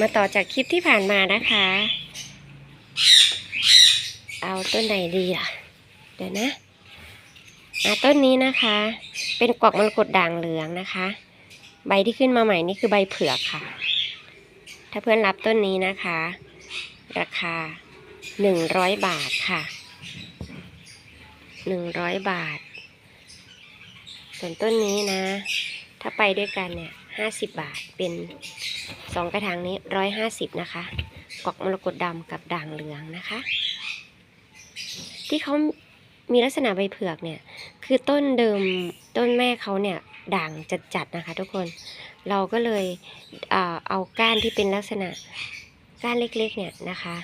มาต่อจากคลิปที่ผ่านมานะคะ เอาต้นไหนดีอะ เดี๋ยวนะอะต้นนี้นะคะ เป็นกวักมรกตด่างเหลืองนะคะ ใบที่ขึ้นมาใหม่นี่คือใบเผือกค่ะ ถ้าเพื่อนรับต้นนี้นะคะ ราคาหนึ่งร้อยบาทค่ะหนึ่งร้อยบาท ส่วนต้นนี้นะ ถ้าไปด้วยกันเนี่ย ห้าสิบบาท เป็นสองกระถางนี้ร้อยห้าสิบนะคะ กอกมรกตดำกับด่างเหลืองนะคะ ที่เขามีลักษณะใบเผือกเนี่ย คือต้นเดิมต้นแม่เขาเนี่ยด่างจัดๆนะคะ ทุกคน เราก็เลยเอาก้านที่เป็นลักษณะก้านเล็กๆเนี่ยนะคะ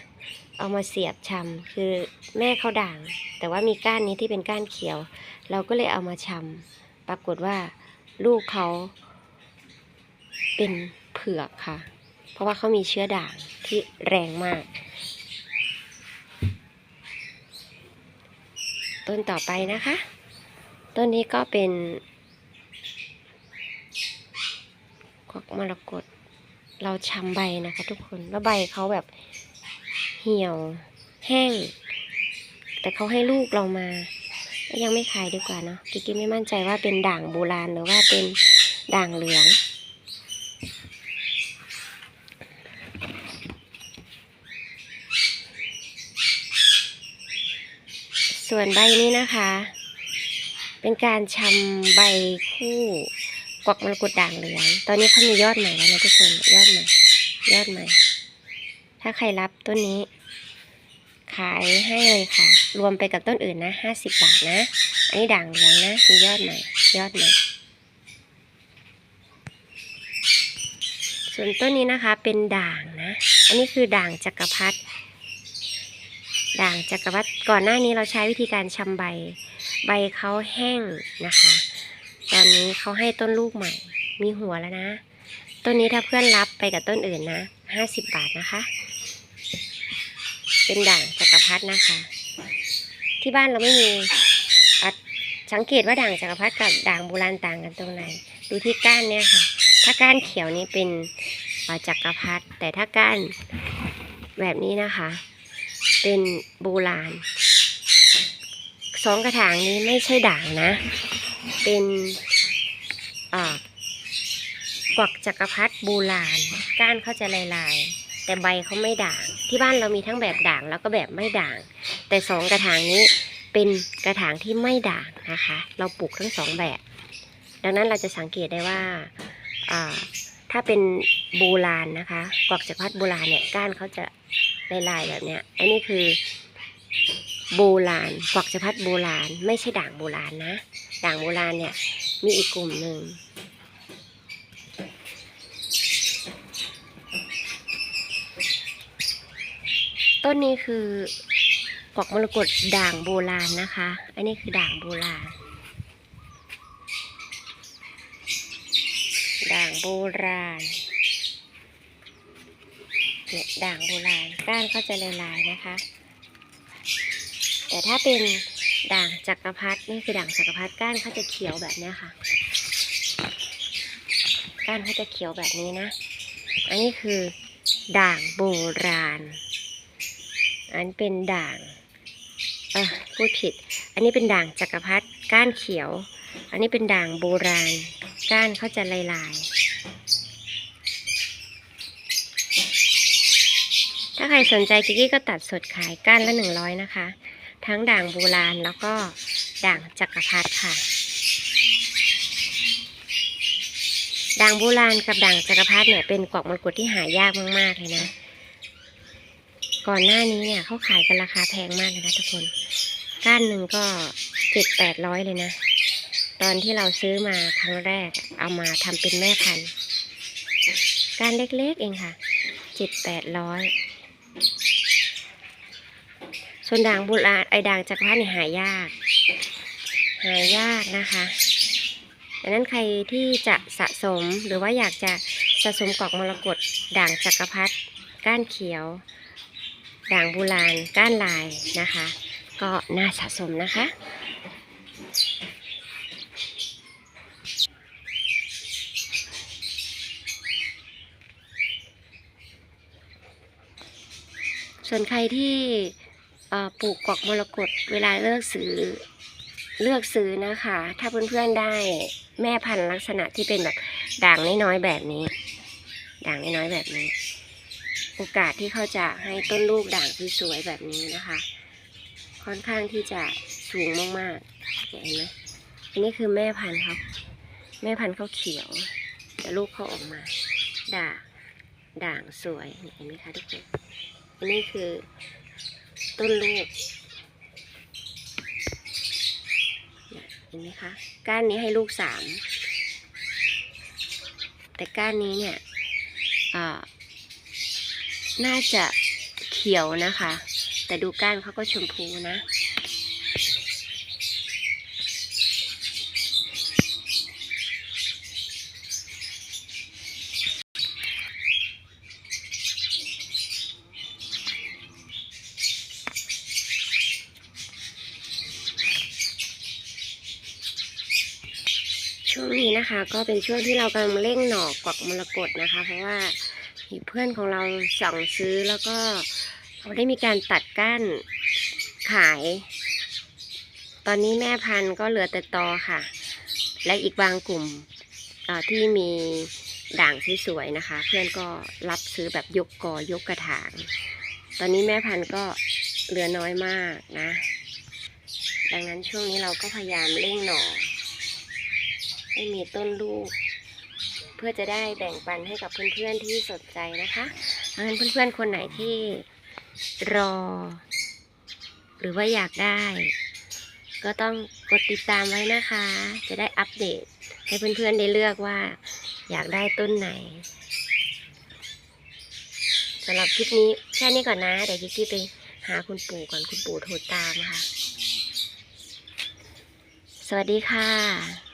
เอามาเสียบชำคือแม่เขาด่าง แต่ว่ามีก้านนี้ที่เป็นก้านเขียว เราก็เลยเอามาชำปรากฏว่าลูกเขา เป็นเผือกค่ะ เพราะว่าเขามีเชื้อด่างที่แรงมาก ต้นต่อไปนะคะ ต้นนี้ก็เป็นกวักมรกตเราชำใบนะคะทุกคน แล้วใบเขาแบบเหี่ยวแห้ง แต่เขาให้ลูกเรามา ยังไม่ขายดีกว่าเนาะกิกกี้ไม่มั่นใจว่าเป็นด่างโบราณหรือว่าเป็นด่างเหลือง ส่วนใบนี้นะคะ เป็นการชำใบคู่กวักมรกตด่างเหลือง ตอนนี้เขามียอดใหม่แล้วนะทุกคน ยอดใหม่ ยอดใหม่ ถ้าใครรับต้นนี้ ขายให้เลยค่ะ รวมไปกับต้นอื่นนะห้าสิบบาทนะ อันนี้ด่างเหลืองนะ มียอดใหม่ ยอดใหม่ ส่วนต้นนี้นะคะเป็นด่างนะ อันนี้คือด่างจักรพรรดิ ด่างจักรพรรดิก่อนหน้านี้เราใช้วิธีการชำใบ ใบเขาแห้งนะคะ ตอนนี้เขาให้ต้นลูกใหม่ มีหัวแล้วนะ ต้นนี้ถ้าเพื่อนรับไปกับต้นอื่นนะห้าสิบบาทนะคะ เป็นด่างจักรพรรดินะคะ ที่บ้านเราไม่มีสังเกตว่าด่างจักรพรรดิกับด่างโบราณต่างกันตรงไหน ดูที่ก้านเนี่ยค่ะ ถ้าก้านเขียวนี่เป็นจักรพรรดิแต่ถ้าก้านแบบนี้นะคะ เป็นโบราณสองกระถางนี้ไม่ใช่ด่างนะ เป็นกวักจักรพรรดิโบราณ ก้านเขาจะลายๆแต่ใบเขาไม่ด่าง ที่บ้านเรามีทั้งแบบด่างแล้วก็แบบไม่ด่าง แต่สองกระถางนี้เป็นกระถางที่ไม่ด่างนะคะ เราปลูกทั้งสองแบบ ดังนั้นเราจะสังเกตได้ว่าอ่าถ้าเป็นโบราณนะคะกวักจักรพรรดิโบราณเนี่ยก้านเขาจะ ลายๆแบบเนี้ยอันนี้คือโบราณกวักจักรพรรดิโบราณ ไม่ใช่ด่างโบราณนะ ด่างโบราณเนี่ยมีอีกกลุ่มหนึ่งต้นนี้คือกวักมรกตด่างโบราณนะคะ อันนี้คือด่างโบราณ ด่างโบราณ เนี่ยด่างโบราณก้านเขาจะลายๆนะคะ แต่ถ้าเป็นด่างจักรพรรดินี่คือด่างจักรพรรดิก้านเขาจะเขียวแบบนี้ค่ะ ก้านเขาจะเขียวแบบนี้นะ อันนี้คือด่างโบราณ อันเป็นด่างเออพูดผิด อันนี้เป็นด่างจักรพรรดิก้านเขียว อันนี้เป็นด่างโบราณ ก้านเขาจะลายลายๆ ถ้าใครสนใจกิกกี้ก็ตัดสดขายก้านละหนึ่งร้อยนะคะ ทั้งด่างโบราณแล้วก็ด่างจักรพรรดิค่ะ ด่างโบราณกับด่างจักรพรรดิเนี่ยเป็นกวักมรกตที่หายากมากๆเลยนะ ก่อนหน้านี้เนี่ยเขาขายกันราคาแพงมากเลยนะทุกคน ก้านหนึ่งก็เจ็ดแปดร้อยเลยนะ ตอนที่เราซื้อมาครั้งแรกเอามาทำเป็นแม่พันธุ์ ก้านเล็กๆเองค่ะเจ็ดแปดร้อย ส่วนด่างโบราณไอด่างจักรพรรดิหายาก หายากนะคะดังนั้นใครที่จะสะสมหรือว่าอยากจะสะสมกอกมรกตด่างจักรพรรดิก้านเขียว ด่างโบราณก้านลายนะคะ ก็น่าสะสมนะคะส่วนใครที่ ปลูกกอกมรกตเวลาเลือกซื้อเลือกซื้อนะคะ ถ้าเพื่อนๆได้แม่พันธุ์ลักษณะที่เป็นแบบด่างน้อยๆแบบนี้ ด่างน้อยๆแบบนี้ โอกาสที่เขาจะให้ต้นลูกด่างที่สวยแบบนี้นะคะ ค่อนข้างที่จะสูงมากๆเห็นไหมอันนี้คือแม่พันธุ์เขาแม่พันธุ์เขาเขียว แต่ลูกเขาออกมา ด่างด่างสวยเห็นไหมคะทุกคนอันนี้คือ ต้นลูกเห็นไหมคะ ก้านนี้ให้ลูกสาม แต่ก้านนี้เนี่ยอ่าน่าจะเขียวนะคะ แต่ดูก้านเขาก็ชมพูนะ ช่วง นะคะ ก็เป็นช่วงที่เรากำลังเร่งหน่อกวักมรกตนะคะ เพราะว่าเพื่อนของเราสั่งซื้อแล้วก็เขาได้มีการตัดก้านขาย ตอนนี้แม่พันธุ์ก็เหลือแต่ตอค่ะ และอีกบางกลุ่มที่มีด่างสวยๆนะคะ เพื่อนก็รับซื้อแบบยกกอยกกระถาง ตอนนี้แม่พันธุ์ก็เหลือน้อยมากนะ ดังนั้นช่วงนี้เราก็พยายามเร่งหน่อ ให้มีต้นลูก เพื่อจะได้แบ่งปันให้กับเพื่อนๆที่สนใจนะคะดังนั้นเพื่อนๆคนไหนที่รอ หรือว่าอยากได้ ก็ต้องกดติดตามไว้นะคะ จะได้อัปเดต ให้เพื่อนๆได้เลือกว่า อยากได้ต้นไหนสำหรับคลิปนี้แค่นี้ก่อนนะ เดี๋ยวกิ๊กกี้ไปหาคุณปู่ก่อนคุณปู่โทรตามค่ะ สวัสดีค่ะ